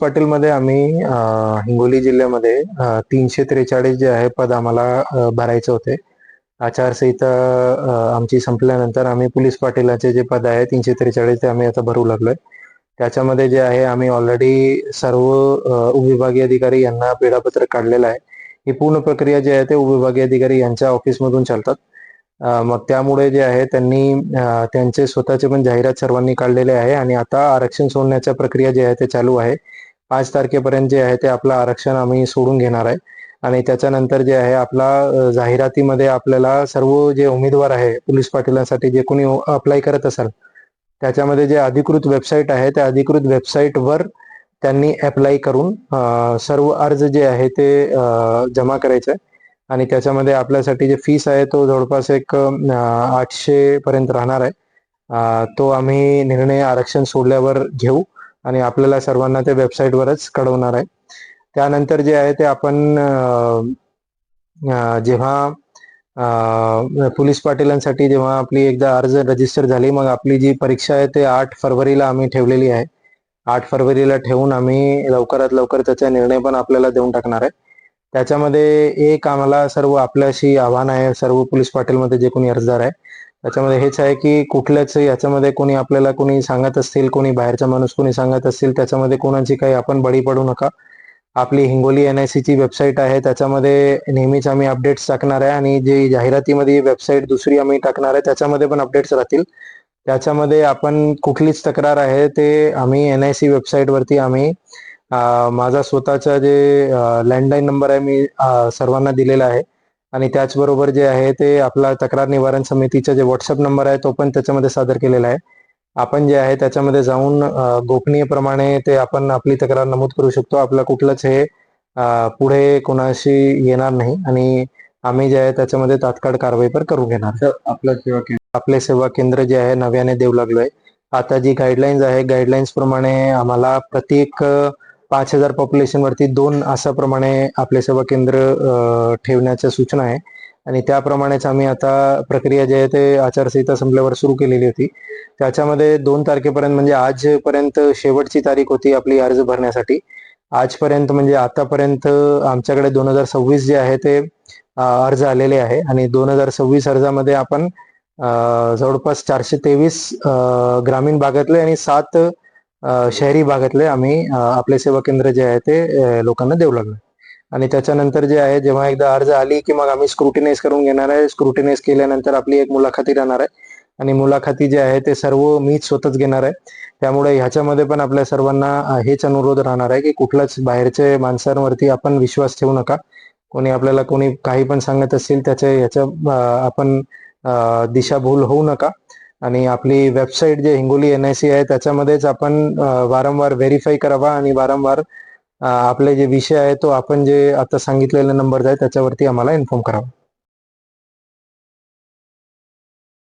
पाटीलमध्ये आम्ही हिंगोली जिल्ह्यामध्ये तीनशे त्रेचाळीस जे आहे पद आम्हाला भरायचे होते. आचारसंहिता आमची संपल्यानंतर आम्ही पोलीस पाटीलाचे जे पद आहे तीनशे त्रेचाळीस ते आम्ही आता भरू लागलोय. त्याच्यामध्ये जे आहे आम्ही ऑलरेडी सर्व उपविभागीय अधिकारी यांना वेळापत्रक काढलेलं आहे. ही पूर्ण प्रक्रिया जी आहे ते उपविभागीय अधिकारी यांच्या ऑफिसमधून चालतात. मग त्यामुळे जे आहे त्यांनी त्यांचे स्वतःचे पण जाहिरात सर्वांनी काढलेले आहे आणि आता आरक्षण सोडण्याच्या प्रक्रिया जी आहे ते चालू आहे. पाच तारखेपर्यंत जे आहे ते आपलं आरक्षण आम्ही सोडून घेणार आहे. आणि त्याच्यानंतर जे आहे आपला जाहिरातीमध्ये आपल्याला सर्व जे उमेदवार आहे पोलीस पाटीलांसाठी जे कोणी अप्लाय करत असाल त्याच्यामध्ये जे अधिकृत वेबसाईट आहे त्या अधिकृत वेबसाईटवर त्यांनी अप्लाय करून सर्व अर्ज जे आहे ते जमा करायचे. आहे आणि त्याच्यामध्ये आपल्यासाठी जे फीस आहे तो जवळपास एक आठशे पर्यंत राहणार आहे. तो आम्ही निर्णय आरक्षण सोडल्यावर घेऊ. आणि आपल्याला सर्वांना ते वेबसाईटवरच कळवणार आहे. त्यानंतर जे आहे ते आपण जेव्हा पोलीस पाटीलांसाठी जेव्हा आपली एकदा अर्ज रजिस्टर झाली मग आपली जी परीक्षा आहे ते आठ फरवरीला आम्ही ठेवलेली आहे. आठ फरवरीला ठेवून आम्ही लवकरात लवकर त्याचा निर्णय पण आपल्याला देऊन टाकणार आहे. त्याच्यामध्ये एक आम्हाला सर्व आपल्याशी आव्हान आहे सर्व पोलीस पाटीलमध्ये जे कोणी अर्जदार आहे त्याच्यामध्ये हेच आहे की कुठल्याच याच्यामध्ये कोणी आपल्याला कोणी सांगत असतील कोणी बाहेरचा माणूस कोणी सांगत असतील त्याच्यामध्ये कोणाची काही आपण बळी पडू नका. आपली हिंगोली एन आय ची वेबसाईट आहे त्याच्यामध्ये नेहमीच आम्ही अपडेट्स टाकणार आहे आणि जी जाहिरातीमध्ये वेबसाईट दुसरी आम्ही टाकणार आहे त्याच्यामध्ये पण अपडेट्स राहतील. त्याच्यामध्ये आपण कुठलीच तक्रार आहे ते आम्ही एन आय सी वेबसाईटवरती आम्ही माझा स्वतःचा जे लँडलाईन नंबर आहे मी सर्वांना दिलेला आहे. आणि त्याचबरोबर जे आहे ते आपला तक्रार निवारण समितीचा जे व्हॉट्सअप नंबर आहे तो पण त्याच्यामध्ये सादर केलेला आहे. आपण जे आहे त्याच्यामध्ये जाऊन अ, गोपनीयप्रमाणे ते आपण आपली तक्रार नमूद करू शकतो. आपलं कुठलंच हे पुढे कोणाशी येणार नाही आणि आम्ही जे आहे त्याच्यामध्ये तात्काळ कारवाई पण करून घेणार. आपला सेवा केंद्र आपले सेवा केंद्र जे आहे नव्याने देऊ लागलोय. आता जी गाईडलाईन्स आहे गाईडलाईन्स प्रमाणे आम्हाला प्रत्येक पाच हजार पॉप्युलेशन वरती दोन अशा प्रमाणे आपले सेवा केंद्र ठेवण्याच्या सूचना आहे. आणि त्याप्रमाणेच आम्ही आता प्रक्रिया जी आहे ते आचारसंहिता संपल्यावर सुरू केलेली होती. त्याच्यामध्ये दोन तारखेपर्यंत म्हणजे आजपर्यंत शेवटची तारीख होती आपली अर्ज भरण्यासाठी. आजपर्यंत म्हणजे आतापर्यंत आमच्याकडे दोन हजार सव्वीस जे आहे ते अर्ज आलेले आहे. आणि दोन हजार सव्वीस अर्जामध्ये आपण जवळपास चारशे तेवीस ग्रामीण भागातले आणि सात शहरी भागातले आम्ही आपले सेवा केंद्र जे आहे ते लोकांना देऊ लागलो. आणि त्याच्यानंतर जे आहे जेव्हा एकदा अर्ज आली की मग आम्ही स्क्रुटिनाइज करून घेणार आहे. स्क्रुटिनाइज केल्यानंतर आपली एक मुलाखती राहणार आहे. आणि मुलाखती जे आहे ते सर्व मीच स्वतःच घेणार आहे. त्यामुळे ह्याच्यामध्ये पण आपल्या सर्वांना हेच अनुरोध राहणार आहे की कुठल्याच बाहेरचे माणसांवरती आपण विश्वास ठेवू नका. कोणी आपल्याला कोणी काही पण सांगत असतील त्याचे ह्याच्या आपण दिशाभूल होऊ नका. आणि आपली वेबसाईट जे हिंगोली एन आय सी आहे त्याच्यामध्येच आपण वारंवार व्हेरीफाय करावा आणि वारंवार आपले जे विषय आहे तो आपण जे आता सांगितलेले नंबर आहे त्याच्यावरती आम्हाला इन्फॉर्म करावा.